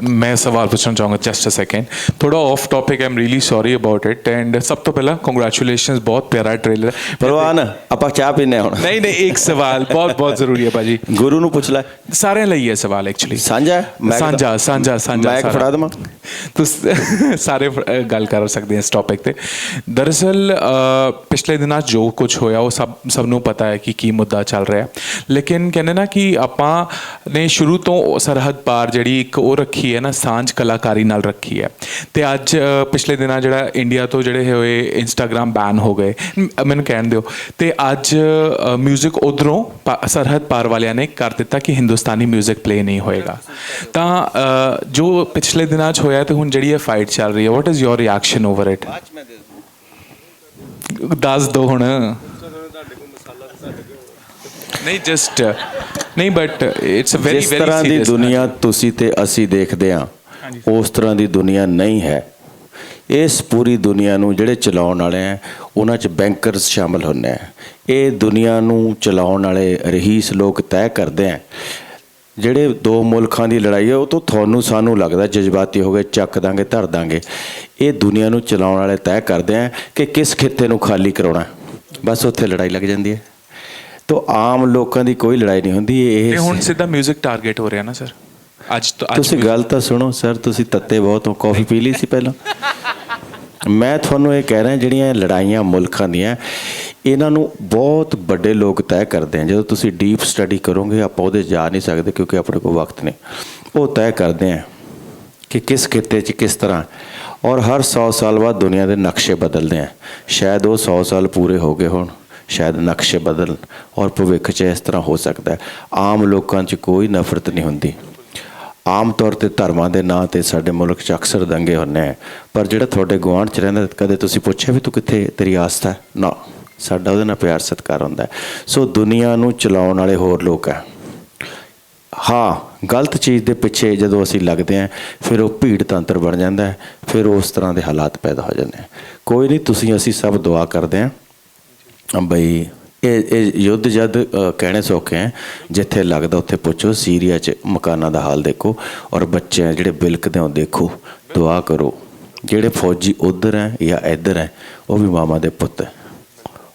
ਮੈਂ ਸਵਾਲ ਪੁੱਛਣਾ ਚਾਹੂੰਗਾ ਜਸਟ ਅ ਸੈਕਿੰਡ ਥੋੜਾ off topic I'm really sorry about it and ਸਭ ਤੋਂ ਪਹਿਲਾਂ ਕੰਗ੍ਰੈਚੁਲੇਸ਼ਨਸ ਬਹੁਤ ਪਿਆਰਾ ਟ੍ਰੇਲਰ ਪਰਵਾਨ ਆਪਾਂ ਚਾਹ ਪੀਨੇ ਹੁਣ ਨਹੀਂ ਨਹੀਂ ਇੱਕ ਸਵਾਲ ਬਹੁਤ ਬਹੁਤ ਜ਼ਰੂਰੀ ਹੈ ਭਾਜੀ ਗੁਰੂ ਨੂੰ ਪੁੱਛ ਲੈ ਸਾਰਿਆਂ ਲਈ ਹੈ ਸਵਾਲ ਐਕਚੁਅਲੀ ਸਾਂਝਾ ਹੈ? ਸਾਂਝਾ ਸਾਂਝਾ ਸਾਂਝਾ ਮੈਂ। ਫੜਾ ਦੇਵਾਂ ਤੁਸੀਂ ਸਾਰੇ ਗੱਲ ਕਰ ਸਕਦੇ ਹਾਂ ਇਸ ਟੌਪਿਕ ਤੇ ਦਰਅਸਲ ਪਿਛਲੇ ਦਿਨਾਂ ਜੋ ਕੁਝ ਹੋਇਆ ਉਹ ਸਭ ਸਭ ਨੂੰ ਪਤਾ ਹੈ ਕਿ ਕੀ ਮੁੱਦਾ ਚੱਲ ਰਿਹਾ ਲੇਕਿਨ ਕਹਿੰਦੇ ਨਾ ਕਿ ਆਪਾਂ ਨੇ ਸ਼ੁਰੂ ਤੋਂ ਉਹ ਸਰਹੱਦ ਪਾਰ ਜਿਹੜੀ ਇੱਕ ਉਹ ਰੱਖੀ ਹੈ ਨਾ ਸਾਂਝ ਕਲਾਕਾਰੀ ਨਾਲ ਰੱਖੀ ਹੈ ਤੇ ਅੱਜ ਅ, ਪਿਛਲੇ ਦਿਨਾਂ ਜਿਹੜਾ ਇੰਡੀਆ ਤੋਂ ਜਿਹੜੇ ਹੋਏ ਇੰਸਟਾਗ੍ਰam ਬੈਨ ਹੋ ਗਏ ਮ- ਮੈਨੂੰ ਕਹਿਣ ਦਿਓ ਤੇ ਅੱਜ 뮤직 ਉਧਰੋਂ ਸਰਹੱਦ ਪਾਰ ਵਾਲਿਆਂ ਨੇ ਕਰ ਦਿੱਤਾ ਕਿ ਹਿੰਦੁਸਤਾਨੀ 뮤직 ਪਲੇ ਨਹੀਂ ਹੋਏਗਾ ਤਾਂ ਅ, ਜੋ ਪਿਛਲੇ ਦਿਨਾਂ 'ਚ ਹੋਇਆ ਤੇ ਹੁਣ ਜਿਹੜੀ ਇਹ ਫਾਈਟ ਚੱਲ ਰਹੀ ਹੈ what is your reaction over it ਦੱਸ ਦੋ ਹੁਣ ਨਹੀਂ ਜਸਟ ਨਹੀਂ ਬਟ ਇਟਸ ਅ ਵੈਰੀ ਜਿਸ ਵੈਰੀ ਤਰ੍ਹਾਂ ਦੀ ਦੁਨੀਆ ਤੁਸੀਂ ਤੇ ਅਸੀਂ ਦੇਖਦੇ ਹਾਂ ਉਸ ਤਰ੍ਹਾਂ ਦੀ ਦੁਨੀਆ ਨਹੀਂ ਹੈ। ਇਸ ਪੂਰੀ ਦੁਨੀਆ ਨੂੰ ਜਿਹੜੇ ਚਲਾਉਣ ਵਾਲੇ ਆ ਉਹਨਾਂ 'ਚ ਬੈਂਕਰਸ ਸ਼ਾਮਲ ਹੁੰਦੇ ਆ ਇਹ ਦੁਨੀਆ ਨੂੰ ਚਲਾਉਣ ਵਾਲੇ ਰਹੀਸ ਲੋਕ ਤੈਅ ਕਰਦੇ ਆ ਜਿਹੜੇ ਦੋ ਮੁਲਕਾਂ ਦੀ ਲੜਾਈ ਹੈ ਉਹ ਤੋਂ ਤੁਹਾਨੂੰ ਸਾਨੂੰ ਲੱਗਦਾ ਜਜ਼ਬਾਤੀ ਹੋ ਗਏ ਚੱਕ ਦਾਂਗੇ ਧਰ ਦਾਂਗੇ। ਇਹ ਦੁਨੀਆ ਨੂੰ ਚਲਾਉਣ ਵਾਲੇ ਤੈਅ ਕਰਦੇ ਆ ਕਿ ਕਿਸ ਖਿੱਤੇ ਨੂੰ ਖਾਲੀ ਕਰਾਉਣਾ ਬਸ ਉੱਥੇ ਲੜਾਈ ਲੱਗ ਜਾਂਦੀ ਹੈ। ਤੋ ਆਮ ਲੋਕਾਂ ਦੀ ਕੋਈ ਲੜਾਈ ਨਹੀਂ ਹੁੰਦੀ ਇਹ ਤੇ ਹੁਣ ਸਿੱਧਾ 뮤직 ਟਾਰਗੇਟ ਹੋ ਰਿਹਾ ਨਾ ਸਰ ਅੱਜ ਤੋਂ ਅੱਜ ਤੁਸੀਂ ਗੱਲ ਤਾਂ ਸੁਣੋ ਸਰ ਤੁਸੀਂ ਤੱਤੇ ਬਹੁਤ ਹੋ ਕਾਫੀ ਪੀ ਲਈ ਸੀ ਪਹਿਲਾਂ। ਮੈਂ ਤੁਹਾਨੂੰ ਇਹ ਕਹਿ ਰਿਹਾ ਜਿਹੜੀਆਂ ਲੜਾਈਆਂ ਮੁਲਕਾਂ ਦੀਆਂ ਇਹਨਾਂ ਨੂੰ ਬਹੁਤ ਵੱਡੇ ਲੋਕ ਤੈਅ ਕਰਦੇ ਆ। ਜਦੋਂ ਤੁਸੀਂ ਡੀਪ ਸਟੱਡੀ ਕਰੋਗੇ ਆਪਾਂ ਉਹਦੇ ਜਾ ਨਹੀਂ ਸਕਦੇ ਕਿਉਂਕਿ ਆਪਣੇ ਕੋਲ ਵਕਤ ਨਹੀਂ। ਉਹ ਤੈਅ ਕਰਦੇ ਆ ਕਿ ਕਿਸ ਖਿੱਤੇ 'ਚ ਕਿਸ ਤਰ੍ਹਾਂ। ਔਰ ਹਰ 100 ਸਾਲ ਬਾਅਦ ਦੁਨੀਆ ਦੇ ਨਕਸ਼ੇ ਬਦਲਦੇ ਆ। ਸ਼ਾਇਦ ਉਹ 100 ਸਾਲ ਪੂਰੇ ਹੋ ਗਏ ਹੋਣ। ਸ਼ਾਇਦ ਨਕਸ਼ੇ ਬਦਲ ਔਰ ਭਵਿੱਖ 'ਚ ਇਸ ਤਰ੍ਹਾਂ ਹੋ ਸਕਦਾ ਹੈ ਆਮ ਲੋਕਾਂ 'ਚ ਕੋਈ ਨਫ਼ਰਤ ਨਹੀਂ ਹੁੰਦੀ ਆਮ ਤੌਰ ਤੇ ਧਰਮਾਂ ਦੇ ਨਾਂ ਤੇ ਸਾਡੇ ਮੁਲਕ 'ਚ ਅਕਸਰ ਦੰਗੇ ਹੁੰਦੇ ਆ ਪਰ ਜਿਹੜਾ ਤੁਹਾਡੇ ਗੁਆਂਢ 'ਚ ਰਹਿੰਦਾ ਕਦੇ ਤੁਸੀਂ ਪੁੱਛਿਆ ਵੀ ਤੂੰ ਕਿੱਥੇ ਤੇਰੀ ਆਸਥਾ ਹੈ ਨਾ ਸਾਡਾ ਉਹਦੇ ਨਾਲ ਪਿਆਰ ਸਤਿਕਾਰ ਹੁੰਦਾ ਸੋ ਦੁਨੀਆ ਨੂੰ ਚਲਾਉਣ ਵਾਲੇ ਹੋਰ ਲੋਕ ਹੈ ਹਾਂ ਗਲਤ ਚੀਜ਼ ਦੇ ਪਿੱਛੇ ਜਦੋਂ ਅਸੀਂ ਲੱਗਦੇ ਹਾਂ ਫਿਰ ਉਹ ਭੀੜ ਤੰਤਰ ਬਣ ਜਾਂਦਾ ਹੈ ਫਿਰ ਉਸ ਤਰ੍ਹਾਂ ਦੇ ਹਾਲਾਤ ਪੈਦਾ ਹੋ ਜਾਂਦੇ ਆ ਕੋਈ ਨਹੀਂ ਤੁਸੀਂ ਅਸੀਂ ਸਭ ਦੁਆ ਕਰਦੇ ਹਾਂ ਬਈ ਇਹ ਇਹ ਯੁੱਧ ਜਦ ਕਹਿਣੇ ਸੌਖੇ ਹੈ ਜਿੱਥੇ ਲੱਗਦਾ ਉੱਥੇ ਪੁੱਛੋ ਸੀਰੀਆ 'ਚ ਮਕਾਨਾਂ ਦਾ ਹਾਲ ਦੇਖੋ ਔਰ ਬੱਚੇ ਆ ਜਿਹੜੇ ਬਿਲਕਦੇ ਹੋ ਦੇਖੋ ਦੁਆ ਕਰੋ। ਜਿਹੜੇ ਫੌਜੀ ਉਧਰ ਹੈ ਜਾਂ ਇੱਧਰ ਹੈ ਉਹ ਵੀ ਮਾਮਾ ਦੇ ਪੁੱਤ ਹੈ।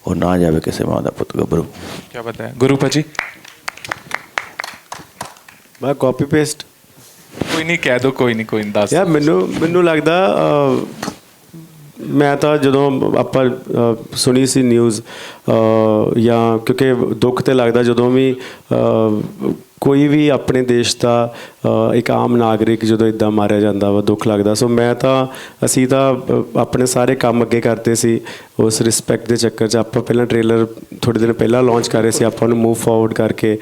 ਉਹ ਨਾ ਜਾਵੇ ਕਿਸੇ ਮਾਂ ਦਾ ਪੁੱਤ ਗੱਭਰੂ। ਕੀ ਪਤਾ ਹੈ। ਗੁਰੂ ਭਾਜੀ? ਮੈਂ ਕਾਪੀ ਪੇਸਟ ਕੋਈ ਨਹੀਂ ਕਹਿ ਦੋ ਕੋਈ ਨਹੀਂ ਕੋਈ ਨਹੀਂ ਦੱਸ ਯਾਰ ਮੈਨੂੰ ਮੈਨੂੰ ਲੱਗਦਾ ਮੈਂ ਤਾਂ ਜਦੋਂ ਆਪਾਂ ਸੁਣੀ ਸੀ ਨਿਊਜ਼ ਜਾਂ ਕਿਉਂਕਿ ਦੁੱਖ ਤੇ ਲੱਗਦਾ ਜਦੋਂ ਵੀ ਕੋਈ ਵੀ ਆਪਣੇ ਦੇਸ਼ ਦਾ ਇੱਕ ਆਮ ਨਾਗਰਿਕ ਜਦੋਂ ਇਦਾਂ ਮਾਰਿਆ ਜਾਂਦਾ ਵਾ, ਦੁੱਖ ਲੱਗਦਾ। ਸੋ ਮੈਂ ਤਾਂ, ਅਸੀਂ ਤਾਂ ਆਪਣੇ ਸਾਰੇ ਕੰਮ ਅੱਗੇ ਕਰਦੇ ਸੀ। ਉਸ ਰਿਸਪੈਕਟ ਦੇ ਚੱਕਰ 'ਚ ਆਪਾਂ ਪਹਿਲਾਂ ਟ੍ਰੇਲਰ ਥੋੜੇ ਦਿਨ ਪਹਿਲਾਂ ਲਾਂਚ ਕਰ ਰਹੇ ਸੀ। ਆਪਾਂ ਨੂੰ ਮੂਵ ਫਾਰਵਰਡ ਕਰਕੇ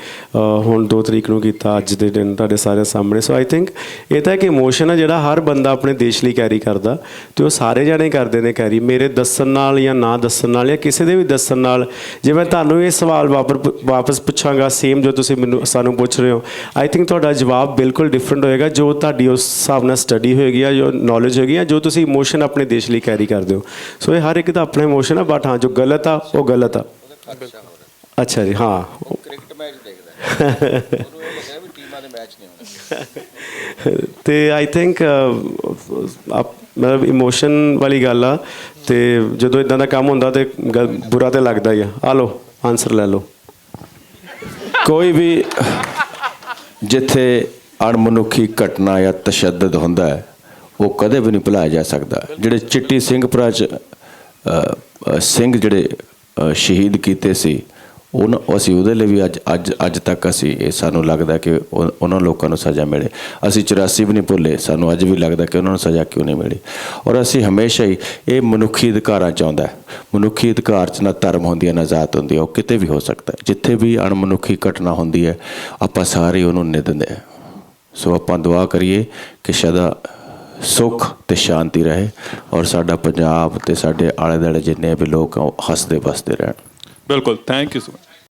ਹੁਣ 2 ਤਰੀਕ ਨੂੰ ਕੀਤਾ, ਅੱਜ ਦੇ ਦਿਨ ਤੁਹਾਡੇ ਸਾਰੇ ਸਾਹਮਣੇ। ਸੋ ਆਈ ਥਿੰਕ ਇਹ ਤਾਂ ਇੱਕ ਇਮੋਸ਼ਨ ਹੈ ਜਿਹੜਾ ਹਰ ਬੰਦਾ ਆਪਣੇ ਦੇਸ਼ ਲਈ ਕੈਰੀ ਕਰਦਾ। ਤੇ ਉਹ ਸਾਰੇ ਜਾਣੇ ਕਰਦੇ ਨੇ ਕੈਰੀ ਮੇਰੇ ਦੱਸਣ ਨਾਲ ਜਾਂ ਨਾ ਦੱਸਣ ਨਾਲ ਜਾਂ ਕਿਸੇ ਦੇ ਵੀ ਦੱਸਣ ਨਾਲ, ਜੇ ਮੈਂ ਤੁਹਾਨੂੰ ਇਹ ਸਵਾਲ ਵਾਪਰ, ਵਾਪਸ ਪੁੱਛਾਂਗਾ ਸੇਮ ਜੋ ਤੁਸੀਂ ਮੈਨੂੰ, ਸਾਨੂੰ ਪੁੱਛ ਰਹੇ ਹੋ। ਆਈ ਥਿੰਕ ਤੁਹਾਡਾ ਜਵਾਬ ਬਿਲਕੁਲ ਡਿਫਰੈਂਟ ਹੋਏਗਾ ਜੋ ਤੁਹਾਡੀ ਉਸ ਹਿਸਾਬ ਨਾਲ ਸਟੱਡੀ ਹੋਏਗੀ ਜਾਂ ਜੋ ਨੌਲੇਜ ਹੋਏਗੀ ਜਾਂ ਜੋ ਤੁਸੀਂ ਇਮੋਸ਼ਨ ਆਪਣੇ ਦੇਸ਼ ਲਈ ਕੈਰੀ ਕਰਦੇ ਹੋ। ਸੋ ਇਹ ਹਰ ਇੱਕ ਦਾ ਆਪਣਾ ਇਮੋਸ਼ਨ ਆ ਬਟ ਹਾਂ ਜੋ ਗਲਤ ਆ ਉਹ ਗਲਤ ਆ। ਅੱਛਾ ਜੀ ਹਾਂ। ਕ੍ਰਿਕਟ ਮੈਚ ਦੇਖਦਾ ਉਹਨੂੰ ਇਹ ਲੱਗਿਆ ਵੀ ਟੀਮਾਂ ਦੇ ਮੈਚ ਨਹੀਂ ਹੋਣੇ। ਤੇ ਆਈ ਥਿੰਕ ਮਤਲਬ ਇਮੋਸ਼ਨ ਵਾਲੀ ਗੱਲ ਆ ਤੇ ਜਦੋਂ ਇਦਾਂ ਦਾ ਕੰਮ ਹੁੰਦਾ ਤੇ ਬੁਰਾ ਤੇ ਲੱਗਦਾ ਹੀ ਆ। ਆ ਲਓ ਆਨਸਰ ਲੈ ਲਓ। ਕੋਈ ਵੀ ਜਿੱਥੇ ਅਣਮਨੁੱਖੀ ਘਟਨਾ ਜਾਂ ਤਸ਼ੱਦਦ ਹੁੰਦਾ ਹੈ, ਉਹ ਕਦੇ ਵੀ ਨਹੀਂ ਭੁਲਾਇਆ ਜਾ ਸਕਦਾ। ਜਿਹੜੇ ਚਿੱਟੀ ਸਿੰਘਪੁਰਾ ਚ ਸਿੰਘ ਜਿਹੜੇ ਸ਼ਹੀਦ ਕੀਤੇ ਸੀ ਉਹਨਾਂ ਅਸੀਂ ਉਹਦੇ ਲਈ ਵੀ ਅੱਜ ਅੱਜ ਅੱਜ ਤੱਕ ਅਸੀਂ, ਇਹ ਸਾਨੂੰ ਲੱਗਦਾ ਕਿ ਉਹ- ਉਹਨਾਂ ਲੋਕਾਂ ਨੂੰ ਸਜ਼ਾ ਮਿਲੇ। ਅਸੀਂ 84 ਵੀ ਨਹੀਂ ਭੁੱਲੇ, ਸਾਨੂੰ ਅੱਜ ਵੀ ਲੱਗਦਾ ਕਿ ਉਹਨਾਂ ਨੂੰ ਸਜ਼ਾ ਕਿਉਂ ਨਹੀਂ ਮਿਲੀ। ਔਰ ਅਸੀਂ ਹਮੇਸ਼ਾ ਹੀ ਇਹ ਮਨੁੱਖੀ ਅਧਿਕਾਰਾਂ ਚ ਆਉਂਦਾ ਮਨੁੱਖੀ ਅਧਿਕਾਰ ਚ ਨਾ ਧਰਮ ਹੁੰਦੀ ਹੈ, ਨਾ ਜ਼ਾਤ ਹੁੰਦੀ ਹੈ, ਉਹ ਕਿਤੇ ਵੀ ਹੋ ਸਕਦਾ ਜਿੱਥੇ ਵੀ ਅਣਮਨੁੱਖੀ ਘਟਨਾ ਹੁੰਦੀ ਹੈ, ਆਪਾਂ ਸਾਰੇ ਉਹਨੂੰ ਨਿੰਦਦੇ ਹਾਂ। ਸੋ ਆਪਾਂ ਦੁਆ ਕਰੀਏ ਕਿ ਸਦਾ ਸੁੱਖ ਤੇ ਸ਼ਾਂਤੀ ਰਹੇ ਔਰ ਸਾਡਾ ਪੰਜਾਬ ਤੇ ਸਾਡੇ ਆਲੇ ਦੁਆਲੇ ਜਿੰਨੇ ਵੀ ਲੋਕ ਆ, ਉਹ ਹੱਸਦੇ ਵਸਦੇ ਰਹਿਣ। ਬਿਲਕੁਲ ਥੈਂਕ ਯੂ ਸੋ ਮਚ